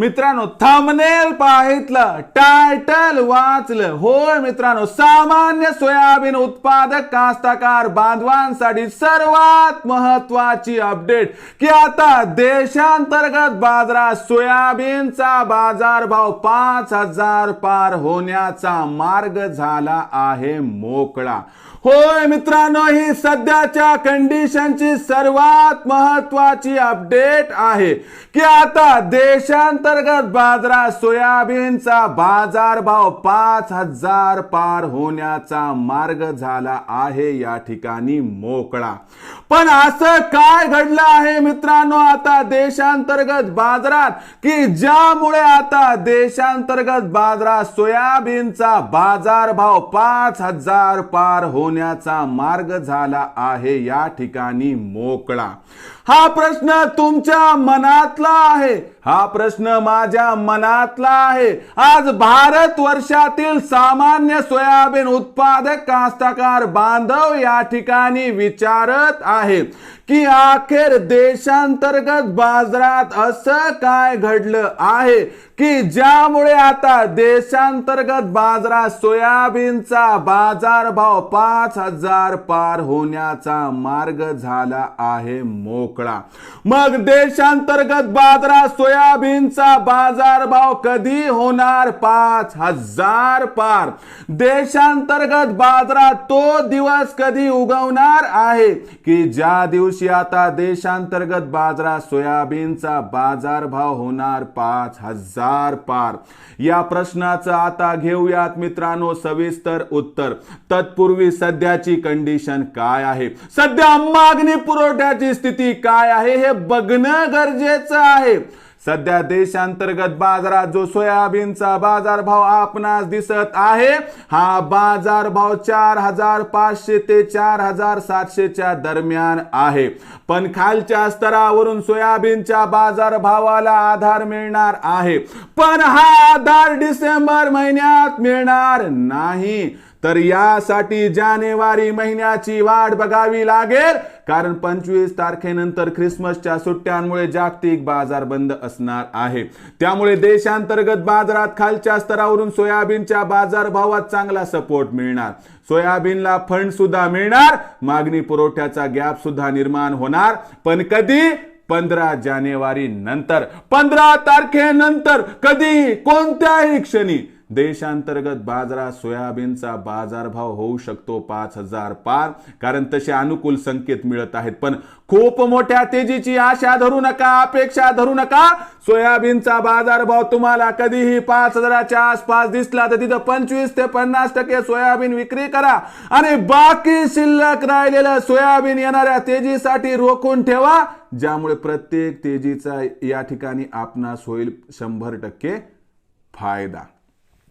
मित्रांनो थांबनेल पाहितलं टायटल वाचलं. होय मित्रांनो सामान्य सोयाबीन उत्पादक कास्तकार बांधवांसाठी सर्वात महत्वाची अपडेट की आता देशांतर्गत बाजारात सोयाबीनचा बाजारभाव पाच हजार पार होण्याचा मार्ग झाला आहे मोकळा. होय मित्रांनो ही सध्याच्या कंडिशनची सर्वात महत्वाची अपडेट आहे की आता देशांतर्गत बाजारात सोयाबीनचा बाजारभाव पाच हजार पार होण्याचा मार्ग झाला आहे या ठिकाणी मोकळा. पण असं काय घडलं आहे मित्रांनो आता देशांतर्गत बाजारात? की ज्यामुळे आता देशांतर्गत बाजारात सोयाबीनचा बाजारभाव पाच हजार पार होण्याचा मार्ग झाला आहे या ठिकाणी मोकळा. हा प्रश्न तुमच्या मनातला आहे. हा प्रश्न माझ्या मनातला आहे. आज भारत वर्षातील सामान्य सोयाबीन उत्पादक कास्तकार बांधव या ठिकाणी विचारत आहेत की अखेर देशांतर्गत बाजारात असं काय घडलं आहे? की ज्यामुळे आता देशांतर्गत बाजारात सोयाबीनचा बाजारभाव पाच हजार पार होण्याचा मार्ग झाला आहे मोकळा. मग देशांतर्गत बाजारात सोयाबीनचा बाजारभाव कधी होणार? पाच हजार पार. देशांतर्गत बाजारात तो दिवस कधी उगवणार आहे? की ज्या दिवशी आता देशांतर्गत बाजारात सोयाबीनचा बाजारभाव होणार? पाच हजार आर पार. या प्रश्नाचं आता घेऊयात मित्रांनो सविस्तर उत्तर. तत्पूर्वी सध्याची कंडिशन काय आहे? सध्या मागणी पुरवठ्याची स्थिती काय आहे? हे बघणं गरजेचं आहे. सध्या देशांतर्गत बाजारात जो सोयाबीनचा बाजारभाव आपणास दिसत आहे हा बाजारभाव चार हजार पाचशे ते चार हजार सातशेच्या दरम्यान आहे. पण खालच्या स्तरावरून सोयाबीनच्या बाजारभावाला आधार मिळणार आहे. पण हा आधार डिसेंबर महिन्यात मिळणार नाही. तर यासाठी जानेवारी महिन्याची वाट बघावी लागेल. कारण पंचवीस तारखेनंतर ख्रिसमसच्या सुट्ट्यांमुळे जागतिक बाजार बंद असणार आहे. त्यामुळे देशांतर्गत बाजारात खालच्या स्तरावरून सोयाबीनच्या बाजारभावात चांगला सपोर्ट मिळणार. सोयाबीनला फंड सुद्धा मिळणार. मागणी पुरवठ्याचा गॅप सुद्धा निर्माण होणार. पण कधी? पंधरा जानेवारी नंतर. पंधरा तारखेनंतर कधी? कोणत्याही क्षणी. देशांतर्गत बाजारात सोयाबीनचा बाजारभाव होऊ शकतो पाच हजार पार कारण तसे अनुकूल संकेत मिळत आहेत. पण खूप मोठ्या तेजीची आशा धरू नका अपेक्षा धरू नका. सोयाबीनचा बाजारभाव तुम्हाला कधीही पाच हजाराच्या आसपास दिसला तर तिथं पंचवीस ते पन्नास टक्के सोयाबीन विक्री करा. आणि बाकी शिल्लक राहिलेलं सोयाबीन येणाऱ्या तेजीसाठी रोखून ठेवा ज्यामुळे प्रत्येक तेजीचा या ठिकाणी आपणास होईल शंभर टक्के फायदा.